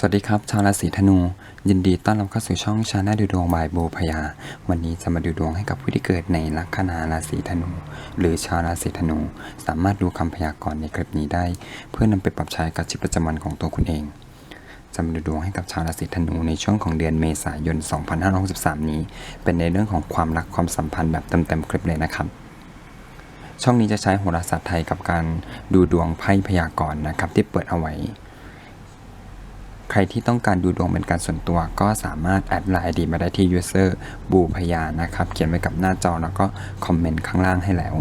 สวัสดีครับ ชาวราศีธนู ยินดีต้อนรับเข้าสู่ช่องชาแนลดูดวงบายโบพยา วันนี้จะมาดูดวงให้กับผู้ที่เกิดในลัคนาราศีธนู หรือชาวราศีธนู สามารถดูคำพยากรณ์ในคลิปนี้ได้ เพื่อนำไปปรับใช้กับชีวิตประจำวันของตัวคุณเองจะมาดูดวงให้กับชาวราศีธนูในช่วงของเดือนเมษายน 2563 นี้ เป็นในเรื่องของความรักความสัมพันธ์แบบเต็มๆคลิปเลยนะครับช่องนี้จะใช้โหราศาสตร์ไทยกับการดูดวงไพ่พยากรณ์นะครับที่เปิดเอาไว้ ใครที่ต้องการดูดวงเป็นการส่วนตัวก็สามารถแอดไลน์ดีมาได้ที่ user บูพยานะครับ เขียนไว้กับหน้าจอแล้วก็คอมเมนต์ข้างล่างให้แล้ว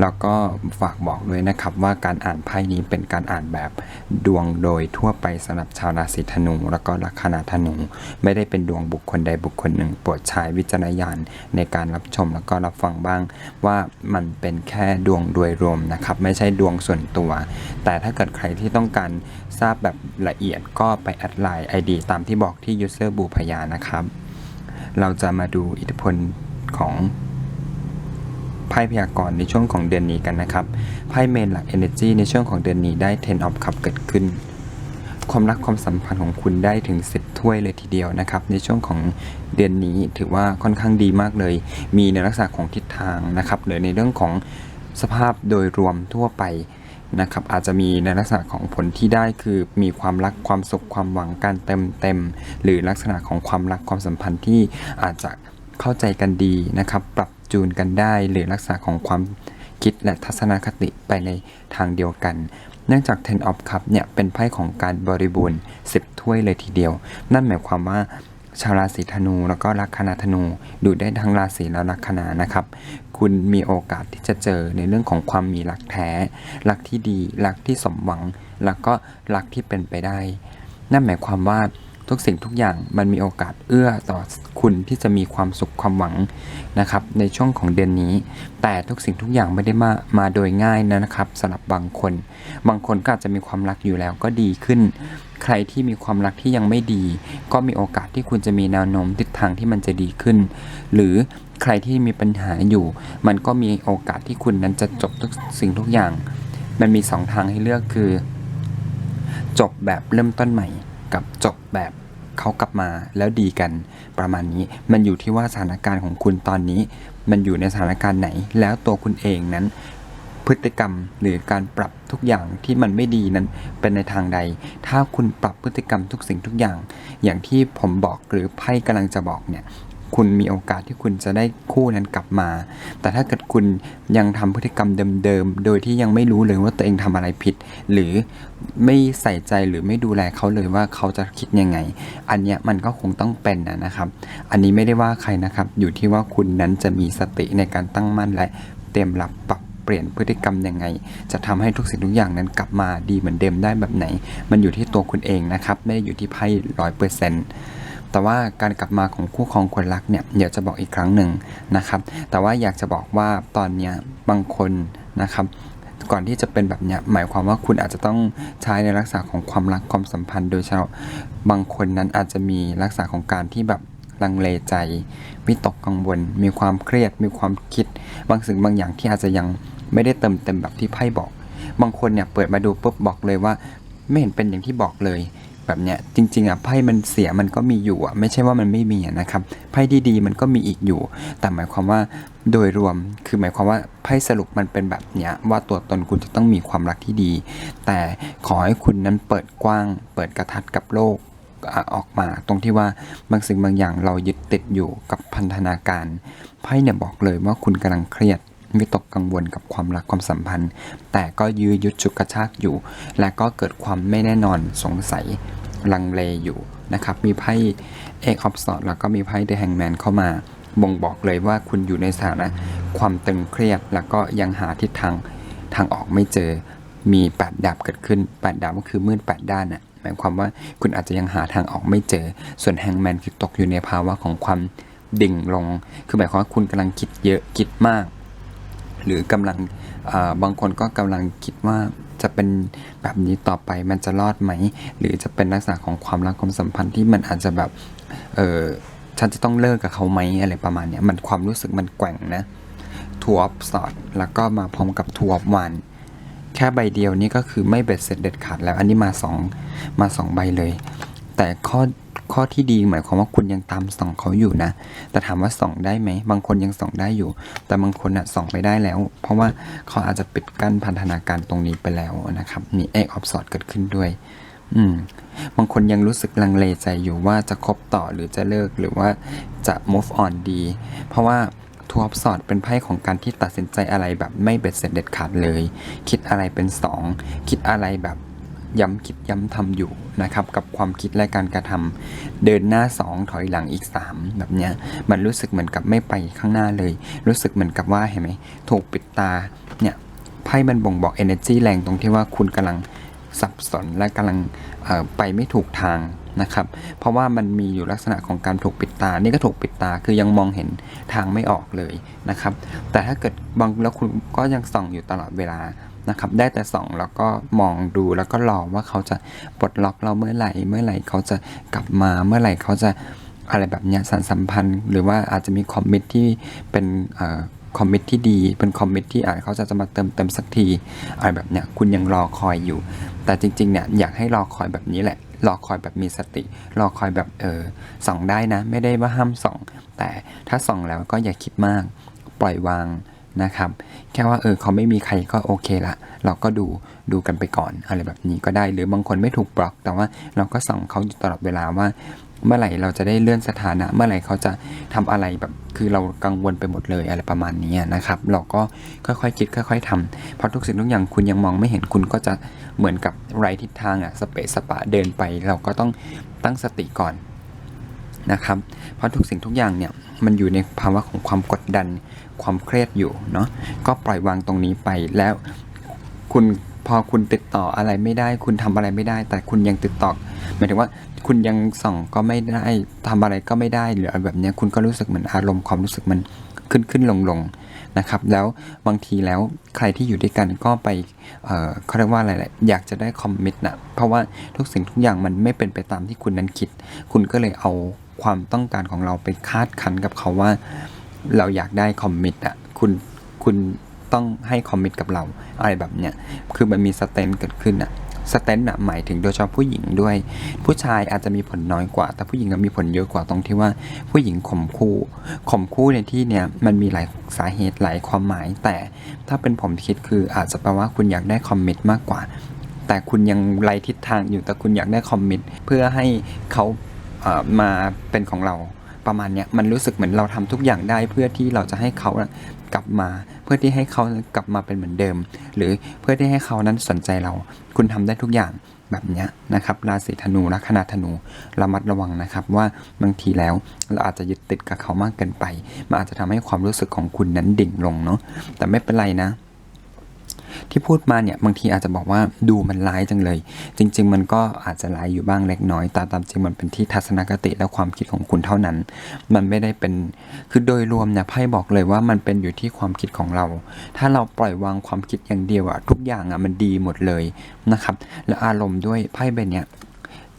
แล้วก็ฝากบอกด้วยนะครับว่าการอ่านไพ่นี้เป็นการอ่านแบบดวงโดยทั่วไปสำหรับชาวราศีธนู แล้วก็ลัคนาธนู ไม่ได้เป็นดวงบุคคลใดบุคคลหนึ่งโปรดใช้วิจารณญาณในการรับชมแล้วก็รับฟังบ้าง ว่ามันเป็นแค่ดวงโดยรวมนะครับ ไม่ใช่ดวงส่วนตัว แต่ถ้าเกิดใครที่ต้องการทราบแบบละเอียดก็ไปแอดไลน์ ID ตามที่บอกที่ user บูพยานะครับ เราจะมาดูอิทธิพลของไพ่พยากรณ์ในช่วงของเดือนนี้กันนะครับ ไพ่เมนหลัก Energy ในช่วงของเดือนนี้ได้ Ten of Cup เกิดขึ้น ความรักความสัมพันธ์ของคุณได้ถึง 10 ถ้วยเลยทีเดียวนะครับ ในช่วงของเดือนนี้ถือว่าค่อนข้างดีมากเลย มีในลักษณะของทิศทางนะครับหรือในเรื่องของสภาพโดยรวมทั่วไป นะครับอาจจะมีในลักษณะของผลที่ได้คือมีความรักความสุขความหวังการเต็มเต็มหรือลักษณะของความรักความสัมพันธ์ที่อาจจะเข้าใจกันดีนะครับปรับจูนกันได้ หรือลักษณะของความคิดและทัศนคติไปในทางเดียวกัน เนื่องจาก Ten of Cup เนี่ยเป็นไพ่ของการบริบูรณ์ 10 ถ้วยเลยทีเดียว นั่นหมายความว่าชาวราศีธนูแล้วก็ลัคนาธนูดูได้ทั้งราศีและลัคนานะครับ คุณมีโอกาสที่จะเจอในเรื่องของความมีรักแท้ รักที่ดี รักที่สมหวัง แล้วก็รักที่เป็นไปได้ นั่นหมายความว่าทุกสิ่งทุกอย่างมันมีโอกาสเอื้อต่อคุณที่จะมีความสุขความหวังนะครับในช่วงของเดือนนี้ แต่ทุกสิ่งทุกอย่างไม่ได้มามาโดยง่ายนะครับสำหรับบางคน บางคนก็อาจจะมีความรักอยู่แล้วก็ดีขึ้น ใครที่มีความรักที่ยังไม่ดี ก็มีโอกาสที่คุณจะมีแนวโน้มทิศทางที่มันจะดีขึ้น หรือ ใครที่มีปัญหาอยู่ มันก็มีโอกาสที่คุณนั้นจะจบทุกสิ่งทุกอย่าง มันมีสองทางให้เลือกคือ จบแบบเริ่มต้นใหม่ กับจบแบบเขากลับมาแล้วดีกันประมาณนี้ มันอยู่ที่ว่าสถานการณ์ของคุณตอนนี้ มันอยู่ในสถานการณ์ไหน แล้วตัวคุณเองนั้นพฤติกรรมหรือการปรับทุกอย่างที่มันไม่ดีนั้นเป็นในทางใด ถ้าคุณปรับพฤติกรรมทุกสิ่งทุกอย่าง อย่างที่ผมบอกหรือไพ่กำลังจะบอกเนี่ย คุณมีโอกาสที่คุณจะได้คู่นั้นกลับมา แต่ถ้าเกิดคุณยังทำพฤติกรรมเดิมๆ โดยที่ยังไม่รู้เลยว่าตัวเองทำอะไรผิด หรือไม่ใส่ใจหรือไม่ดูแลเขาเลยว่าเขาจะคิดยังไง อันเนี้ยมันก็คงต้องเป็นนะนะครับ อันนี้ไม่ได้ว่าใครนะครับ อยู่ที่ว่าคุณนั้นจะมีสติในการตั้งมั่นและเตรียมรับปรับเปลี่ยนพฤติกรรมยังไง จะทำให้ทุกสิ่งทุกอย่างนั้นกลับมาดีเหมือนเดิมได้แบบไหน มันอยู่ที่ตัวคุณเองนะครับ ไม่ได้อยู่ที่ไพ่ร้อยเปอร์เซ็นต์ แต่ว่าการกลับมาของคู่ครองคนรักเนี่ยเดี๋ยวจะบอกอีกครั้งหนึ่งนะครับ แต่ว่าอยากจะบอกว่าตอนนี้บางคนนะครับก่อนที่จะเป็นแบบเนี้ยหมายความว่าคุณอาจจะต้องใช้ในลักษณะของความรักความสัมพันธ์ โดยเฉพาะบางคนนั้นอาจจะมีลักษณะของการที่แบบลังเลใจวิตกกังวล มีความเครียด มีความคิด บางสิ่งบางอย่างที่อาจจะยังไม่ได้เติมเต็มแบบที่ไพ่บอก บางคนเนี่ยเปิดมาดูปุ๊บบอกเลยว่า ไม่เห็นเป็นอย่างที่บอกเลย แบบเนี้ยจริง ๆอะไพ่มันเสียมันก็มีอยู่อะไม่ใช่ว่ามันไม่มีนะครับไพ่ดีๆมันก็มีอีกอยู่ แต่หมายความว่าโดยรวมคือหมายความว่าไพ่สรุปมันเป็นแบบเนี้ยว่าตัวตนคุณจะต้องมีความรักที่ดี แต่ขอให้คุณนั้นเปิดกว้าง เปิดกระทัดกับโลกอออกมาตรงที่ว่าบางสิ่งบางอย่างเรายึดติดอยู่กับพันธนาการไพ่เนี่ยบอกเลยว่าคุณกำลังเครียด วิตกกังวลกับความรักความสัมพันธ์ แต่ก็ยื้อยุดฉุกกระชากอยู่ และก็เกิดความไม่แน่นอนสงสัยลังเลอยู่นะครับ มีไพ่เอกออฟสอดแล้วก็มีไพ่เดอะแฮงแมนเข้ามา บ่งบอกเลยว่าคุณอยู่ในสถานะ ความตึงเครียดแล้วก็ยังหาทิศทางทางออกไม่เจอมีแปดดาบเกิดขึ้นแปดดาบก็คือมืดแปดด้านน่ะหมายความว่าคุณอาจจะยังหาทางออกไม่เจอ ส่วนแฮงแมนคือตกอยู่ในภาวะของความดิ่งลง คือหมายความว่าคุณกำลังคิดเยอะคิดมาก หรือกำลังบางคนก็กำลังคิดว่าจะเป็นแบบนี้ต่อไปมันจะรอดไหม หรือจะเป็นลักษณะของความรักความสัมพันธ์ที่มันอาจจะแบบเออฉันจะต้องเลิกกับเขาไหมอะไรประมาณเนี้ยมันความรู้สึกมันแกว่งนะทัวร์สอดแล้วก็มาพร้อมกับทัวร์วันแค่ใบเดียวนี่ก็คือไม่เบ็ดเสร็จเด็ดขาดแล้ว อันนี้มาสองมาสองใบเลย แต่ข้อข้อที่ดีหมายความว่าคุณยังตามส่องเขาอยู่นะ แต่ถามว่าส่องได้ไหม บางคนยังส่องได้อยู่ แต่บางคนอะส่องไม่ได้แล้ว เพราะว่าเขาอาจจะปิดกั้นพันธนาการตรงนี้ไปแล้วนะครับมีเอกออฟสอดเกิดขึ้นด้วย อืม บางคนยังรู้สึกลังเลใจอยู่ว่าจะคบต่อหรือจะเลิกหรือว่าจะ move on ดี เพราะว่าทัวร์สอดเป็นไพ่ของการที่ตัดสินใจอะไรแบบไม่เบ็ดเสร็จเด็ดขาดเลย คิดอะไรเป็นสองคิดอะไรแบบ ย้ำคิดย้ำทำอยู่นะครับกับความคิดและการกระทำเดินหน้าสองถอยหลังอีกสามแบบเนี้ยมันรู้สึกเหมือนกับไม่ไปข้างหน้าเลย รู้สึกเหมือนกับว่าเห็นไหมถูกปิดตาเนี่ยไพ่มันบ่งบอก energy แรงตรงที่ว่าคุณกำลังสับสนและกำลังไปไม่ถูกทางนะครับ เพราะว่ามันมีอยู่ลักษณะของการถูกปิดตา นี่ก็ถูกปิดตา คือยังมองเห็นทางไม่ออกเลยนะครับ แต่ถ้าเกิดบางแล้วคุณก็ยังส่องอยู่ตลอดเวลา นะครับ ได้แต่ส่องแล้วก็มองดูแล้วก็รอว่าเขาจะปลดล็อกเราเมื่อไหร่ เมื่อไหร่เขาจะกลับมา เมื่อไหร่เขาจะอะไรแบบเนี้ยสารสัมพันธ์ หรือว่าอาจจะมีคอมมิตที่เป็นอคอมมิตที่ดี เป็นคอมมิตที่อาจเขาจะจะมาเติมเต็มสักทีอะไรแบบเนี้ยคุณยังรอคอยอยู่ แต่จริงๆเนี่ยอยากให้รอคอยแบบนี้แหละ รอคอยแบบมีสติ รอคอยแบบเออส่องได้นะ ไม่ได้ว่าห้ามส่อง แต่ถ้าส่องแล้วก็อย่าคิดมาก ปล่อยวาง นะครับ แค่ว่าเออเขาไม่มีใครก็โอเคละ เราก็ดูดูกันไปก่อนอะไรแบบนี้ก็ได้ หรือบางคนไม่ถูกบล็อก แต่ว่าเราก็ส่องเขาอยู่ตลอดเวลาว่า เมื่อไหร่เราจะได้เลื่อนสถานะ เมื่อไหร่เขาจะทำอะไรแบบคือเรากังวลไปหมดเลยอะไรประมาณนี้นะครับ เราก็ค่อยๆคิดค่อย ๆทำเพราะทุกสิ่งทุกอย่างคุณยังมองไม่เห็นคุณก็จะเหมือนกับไรทิศทางอะสเปซสปะเดินไป เราก็ต้องตั้งสติก่อน นะครับ เพราะทุกสิ่งทุกอย่างเนี่ยมันอยู่ในภาวะของความกดดัน ความเครียดอยู่เนาะ ก็ปล่อยวางตรงนี้ไปแล้วคุณพอคุณติดต่ออะไรไม่ได้ คุณทำอะไรไม่ได้ แต่คุณยังติดต่อหมายถึงว่าคุณยังส่องก็ไม่ได้ทำอะไรก็ไม่ได้หรือแบบเนี้ยคุณก็รู้สึกเหมือนอารมณ์ความรู้สึกมันขึ้นขึ้นลงลง นะครับ แล้วบางทีแล้วใครที่อยู่ด้วยกันก็ไปเขาเรียกว่าอะไรแหละอยากจะได้คอมมิตนะเพราะว่าทุกสิ่งทุกอย่างมันไม่เป็นไปตามที่คุณนั้นคิด คุณก็เลยเอาความต้องการของเราไปคาดคันกับเขาว่า เราอยากได้คอมมิตอะคุณคุณต้องให้คอมมิตกับเราอะไรแบบเนี้ยคือมันมีสเตนเกิดขึ้นอะ สเตนอะหมายถึงโดยเฉพาะผู้หญิงด้วย ผู้ชายอาจจะมีผลน้อยกว่า แต่ผู้หญิงก็มีผลเยอะกว่าตรงที่ว่าผู้หญิงข่มคู่ข่มคู่ในที่เนี้ยมันมีหลายสาเหตุหลายความหมาย แต่ถ้าเป็นผมคิดคืออาจจะแปลว่าคุณอยากได้คอมมิตมากกว่า แต่คุณยังไล่ทิศทางอยู่แต่คุณอยากได้คอมมิตเพื่อให้เขาเมาเป็นของเรา ประมาณเนี้ยมันรู้สึกเหมือนเราทำทุกอย่างได้เพื่อที่เราจะให้เขากลับมา เพื่อที่ให้เขากลับมาเป็นเหมือนเดิม หรือเพื่อที่ให้เขานั้นสนใจเรา คุณทำได้ทุกอย่างแบบเนี้ยนะครับราศีธนูลัคนาธนูระมัดระวังนะครับ ว่าบางทีแล้วเราอาจจะยึดติดกับเขามากเกินไป มันอาจจะทำให้ความรู้สึกของคุณนั้นดิ่งลงเนาะแต่ไม่เป็นไรนะ ที่พูดมาเนี่ยบางทีอาจจะบอกว่าดูมันร้ายจังเลย จริง ๆ มันก็อาจจะร้ายอยู่บ้างเล็กน้อยแต่ตามจริงมันเป็นที่ทัศนคติและความคิดของคุณเท่านั้น มันไม่ได้เป็นคือโดยรวมเนี่ยไพ่บอกเลยว่ามันเป็นอยู่ที่ความคิดของเรา ถ้าเราปล่อยวางความคิดอย่างเดียวอะทุกอย่างอะมันดีหมดเลยนะครับและอารมณ์ด้วยไพ่ใบเนี้ย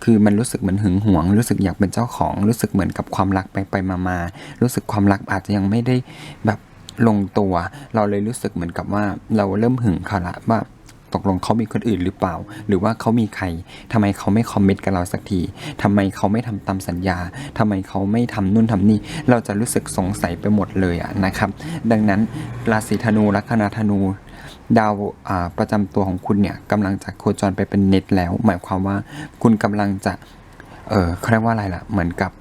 คือมันรู้สึกเหมือนหึงหวง รู้สึกอยากเป็นเจ้าของ รู้สึกเหมือนกับความรักไปไปมามารู้สึกความรักอาจจะยังไม่ได้แบบ ลงตัว เราเลยรู้สึกเหมือนกับว่าเราเริ่มหึงเขาละว่าตกลงเขามีคนอื่นหรือเปล่า หรือว่าเขามีใครทำไมเขาไม่คอมมิตกับเราสักทีทำไมเขาไม่ทำตามสัญญาทำไมเขาไม่ทำนู่นทำนี่ เราจะรู้สึกสงสัยไปหมดเลยอะนะครับ ดังนั้นราศีธนูลัคนาธนูดาวประจำตัวของคุณเนี่ยกำลังจะโคจรไปเป็นเน็ตแล้ว หมายความว่าคุณกำลังจะ เออเขาเรียกว่าอะไรล่ะ เหมือนกับ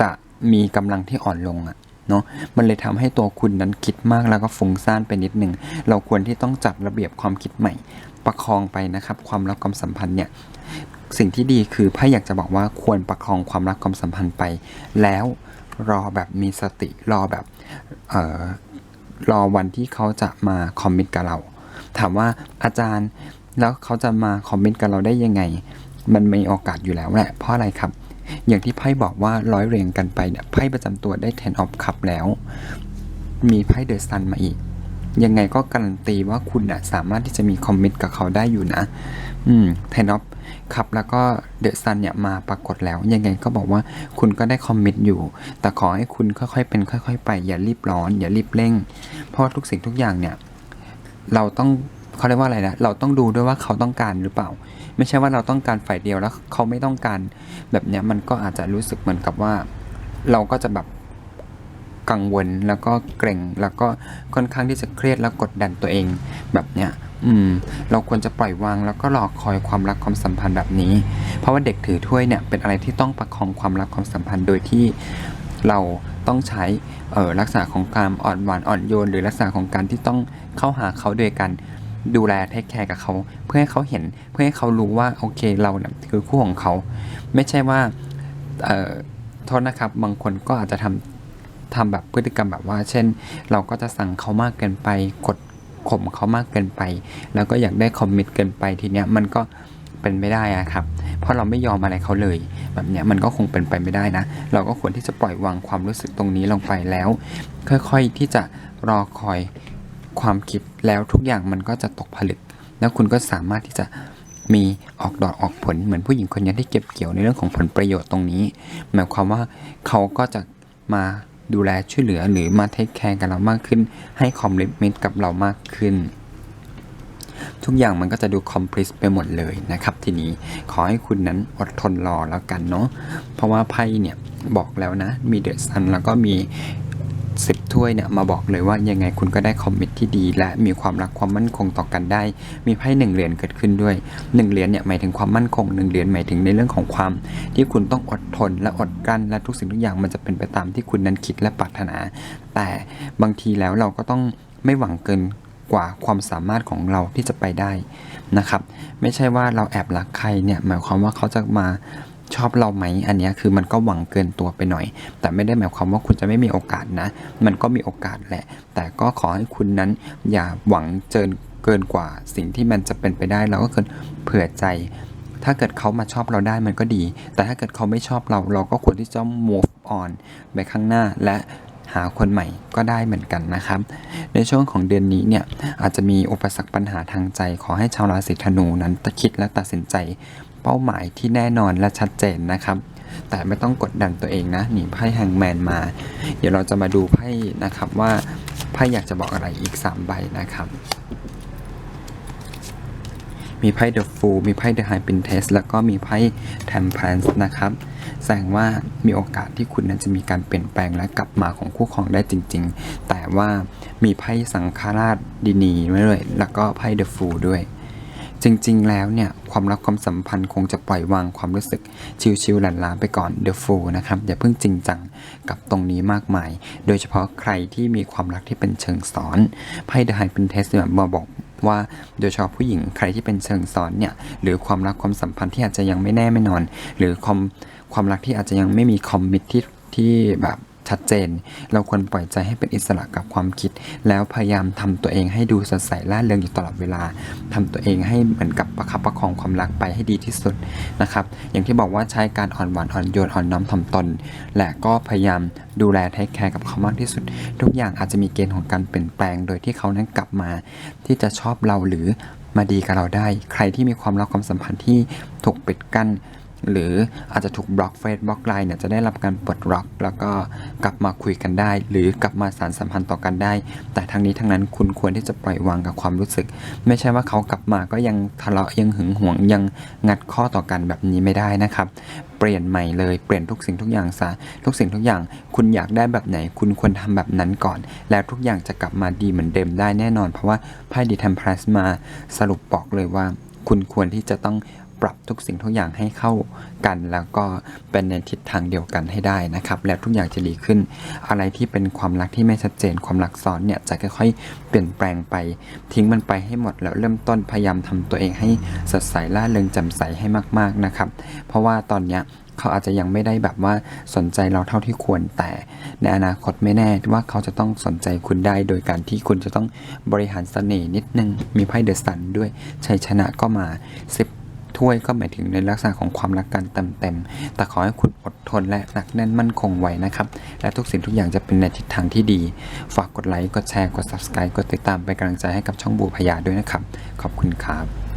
จะมีกำลังที่อ่อนลงอะ เนาะมันเลยทำให้ตัวคุณนั้นคิดมากแล้วก็ฟุ้งซ่านไปนิดหนึ่งเราควรที่ต้องจัดระเบียบความคิดใหม่ ประคองไปนะครับ ความรักความสัมพันธ์เนี่ยสิ่งที่ดีคือพ่อยากจะบอกว่าควรประคองความรักความสัมพันธ์ไป แล้วรอแบบมีสติรอแบบเอ่อรอวันที่เขาจะมาคอมมิตกับเรา ถามว่าอาจารย์แล้วเขาจะมาคอมมนต์กับเราได้ยังไง มันมีโอกาสอยู่แล้วแหละเพราะอะไรครับ อย่างที่ไพ่บอกว่าร้อยเรียงกันไปเนี่ยไพ่ประจำตัวได้10 of cup แล้ว มีไพ่เดอะซันมาอีก ยังไงก็การันตีว่าคุณนะสามารถที่จะมีคอมมิตกับเขาได้อยู่นะ อืมเทนอฟคับแล้วก็เดอะซันเนี่ยมาปรากฏแล้ว ยังไงก็บอกว่าคุณก็ได้คอมมิตอยู่ แต่ขอให้คุณค่อยๆเป็นค่อย ๆ ไปอย่ารีบร้อน อย่ารีบเร่ง เพราะทุกสิ่งทุกอย่างเนี่ย เราต้องเขาเรียกว่าอะไรนะ เราต้องดูด้วยว่าเขาต้องการหรือเปล่า ไม่ใช่ว่าเราต้องการฝ่ายเดียวแล้วเขาไม่ต้องการแบบเนี้ยมันก็อาจจะรู้สึกเหมือนกับว่า เราก็จะแบบกังวลแล้วก็เกรงแล้วก็ค่อนข้างที่จะเครียดแล้วกดดันตัวเองแบบเนี้ยอืม เราควรจะปล่อยวางแล้วก็รอคอยความรักความสัมพันธ์แบบนี้ เพราะว่าเด็กถือถ้วยเนี่ยเป็นอะไรที่ต้องประคองความรักความสัมพันธ์โดยที่เราต้องใช้เออลักษณะของการอ่อนหวานอ่อนโยน หรือลักษณะของการที่ต้องเข้าหาเขาโดยการ ดูแลเทคแคร์กับเขาเพื่อให้เขาเห็นเพื่อให้เขารู้ว่าโอเคเราเนี่ยคือคู่ของเขา ไม่ใช่ว่าเอ่อโทษนะครับบางคนก็อาจจะทำทำแบบพฤติกรรมแบบว่า เช่น เราก็จะสั่งเขามากเกินไปกดข่มเขามากเกินไป แล้วก็อยากได้คอมมิตเกินไปทีเนี้ยมันก็เป็นไม่ได้อะครับ เพราะเราไม่ยอมอะไรเขาเลย แบบเนี้ยมันก็คงเป็นไปไม่ได้นะ เราก็ควรที่จะปล่อยวางความรู้สึกตรงนี้ลงไปแล้ว ค่อยๆที่จะรอคอย ความคิดแล้วทุกอย่างมันก็จะตกผลึก แล้วคุณก็สามารถที่จะมีออกดอกออกผลเหมือนผู้หญิงคนนี้ที่เก็บเกี่ยวในเรื่องของผลประโยชน์ตรงนี้ หมายความว่าเขาก็จะมาดูแลช่วยเหลือหรือมาเทคแคร์กับเรามากขึ้น ให้คอมเมนต์กับเรามากขึ้น ทุกอย่างมันก็จะดูคอมพลี e ไปหมดเลยนะครับ ทีนี้ขอให้คุณนั้นอดทนรอแล้วกันเนาะเพราะว่าไพ่เนี่ยบอกแล้วนะ มีเดอะซันแล้วก็มี สิบถ้วยเนี่ยมาบอกเลยว่ายังไงคุณก็ได้คอมมิตที่ดี และมีความรักความมั่นคงต่อกันได้ มีไพ่หนึ่งเหรียญเกิดขึ้นด้วยหนึ่งเหรียญเนี่ยหมายถึงความมั่นคงหนึ่งเหรียญหมายถึงในเรื่องของความ ที่คุณต้องอดทนและอดกลั้นและทุกสิ่งทุกอย่างมันจะเป็นไปตามที่คุณนั้นคิดและปรารถนา แต่บางทีแล้วเราก็ต้องไม่หวังเกินกว่าความสามารถของเราที่จะไปได้นะครับ ไม่ใช่ว่าเราแอบรักใครเนี่ยหมายความว่าเขาจะมา ชอบเราไหมอันนี้คือมันก็หวังเกินตัวไปหน่อย แต่ไม่ได้หมายความว่าคุณจะไม่มีโอกาสนะ มันก็มีโอกาสแหละ แต่ก็ขอให้คุณนั้นอย่าหวังเกินเกินกว่าสิ่งที่มันจะเป็นไปได้เราก็ควรเผื่อใจ ถ้าเกิดเขามาชอบเราได้มันก็ดี แต่ถ้าเกิดเขาไม่ชอบเราเราก็ควรที่จะ move on ไปข้างหน้าและหาคนใหม่ก็ได้เหมือนกันนะครับ ในช่วงของเดือนนี้เนี่ยอาจจะมีอุปสรรคปัญหาทางใจ ขอให้ชาวราศีธนูนั้นตะคิดและตัดสินใจ เป้าหมายที่แน่นอนและชัดเจนนะครับ แต่ไม่ต้องกดดันตัวเองนะหนีไพ่แฮงแมนมา เดี๋ยวเราจะมาดูไพ่นะครับว่าไพ่อยากจะบอกอะไรอีก 3 ใบนะครับ มีไพ่ The Fool มีไพ่ The High Princess แล้วก็มีไพ่ Temperance นะครับ แสดงว่ามีโอกาสที่คุณนั้นจะมีการเปลี่ยนแปลงและกลับมาของคู่ครองได้จริง ๆ แต่ว่ามีไพ่สังฆราชดินีด้วยแล้วก็ไพ่ The Fool ด้วย จริงๆ แล้วเนี่ย ความรักความสัมพันธ์คงจะปล่อยวางความรู้สึก ชิวๆหลันลาไปก่อน The Fool นะครับ อย่าเพิ่งจริงจังกับตรงนี้มากมาย โดยเฉพาะใครที่มีความรักที่เป็นเชิงสอนไพ่ The High Princess เนี่ยมาบอกว่าโดยเฉพาะผู้หญิงใครที่เป็นเชิงซ้อนเนี่ยหรือความรักความสัมพันธ์ที่อาจจะยังไม่แน่ไม่นอน หรือความความรักที่อาจจะยังไม่มีคอมมิตที่ที่แบบ ชัดเจน เราควรปล่อยใจให้เป็นอิสระกับความคิด แล้วพยายามทำตัวเองให้ดูสดใสล่าเริงอยู่ตลอดเวลาทำตัวเองให้เหมือนกับประคับประคองความรักไปให้ดีที่สุดนะครับ อย่างที่บอกว่าใช้การอ่อนหวานอ่อนโยนอ่อนน้อมถ่อมตน และก็พยายามดูแลเทคแคร์กับเขามากที่สุด ทุกอย่างอาจจะมีเกณฑ์ของการเปลี่ยนแปลง โดยที่เขานั้นกลับมา ที่จะชอบเราหรือมาดีกับเราได้ ใครที่มีความรักความสัมพันธ์ที่ถูกปิดกั้น หรืออาจจะถูกบล็อกเฟซบล็อกไลน์เนี่ยจะได้รับการปลดล็อก แล้วก็กลับมาคุยกันได้ หรือกลับมาสารสัมพันธ์ต่อกันได้ แต่ทั้งนี้ทั้งนั้นคุณควรที่จะปล่อยวางกับความรู้สึก ไม่ใช่ว่าเขากลับมาก็ยังทะเลาะยังหึงหวงยังงัดข้อต่อกันแบบนี้ไม่ได้นะครับเปลี่ยนใหม่เลยเปลี่ยนทุกสิ่งทุกอย่างซะทุกสิ่งทุกอย่างคุณอยากได้แบบไหน คุณควรทำแบบนั้นก่อน แล้วทุกอย่างจะกลับมาดีเหมือนเดิมได้แน่นอน เพราะว่าไพ่ดีทัมพลัสมาสรุปบอกเลยว่า คุณควรที่จะต้อง ปรับทุกสิ่งทุกอย่างให้เข้ากัน แล้วก็เป็นในทิศทางเดียวกันให้ได้นะครับ แล้วทุกอย่างจะดีขึ้น อะไรที่เป็นความรักที่ไม่ชัดเจน ความรักซ้อนเนี่ยจะค่อยๆเปลี่ยนแปลงไป ทิ้งมันไปให้หมดแล้วเริ่มต้นพยายามทำตัวเองให้สดใสล่าเริงแจ่มใสให้มากๆนะครับ เพราะว่าตอนเนี้ยเขาอาจจะยังไม่ได้แบบว่าสนใจเราเท่าที่ควรแต่ในอนาคตไม่แน่ว่าเขาจะต้องสนใจคุณได้โดยการที่คุณจะต้องบริหารเสน่ห์นิดนึงมีไพ่เดอะซันด้วยชัยชนะก็มาสิบ ถ้วยก็หมายถึงในลักษณะของความรักกันเต็มๆ แต่ขอให้คุณอดทนและหนักแน่นมั่นคงไว้นะครับ และทุกสิ่งทุกอย่างจะเป็นในทิศทางที่ดี ฝากกดไลค์ กดแชร์ กด subscribe กดติดตามเป็นกำลังใจให้กับช่องบูพยาด้วยนะครับ ขอบคุณครับ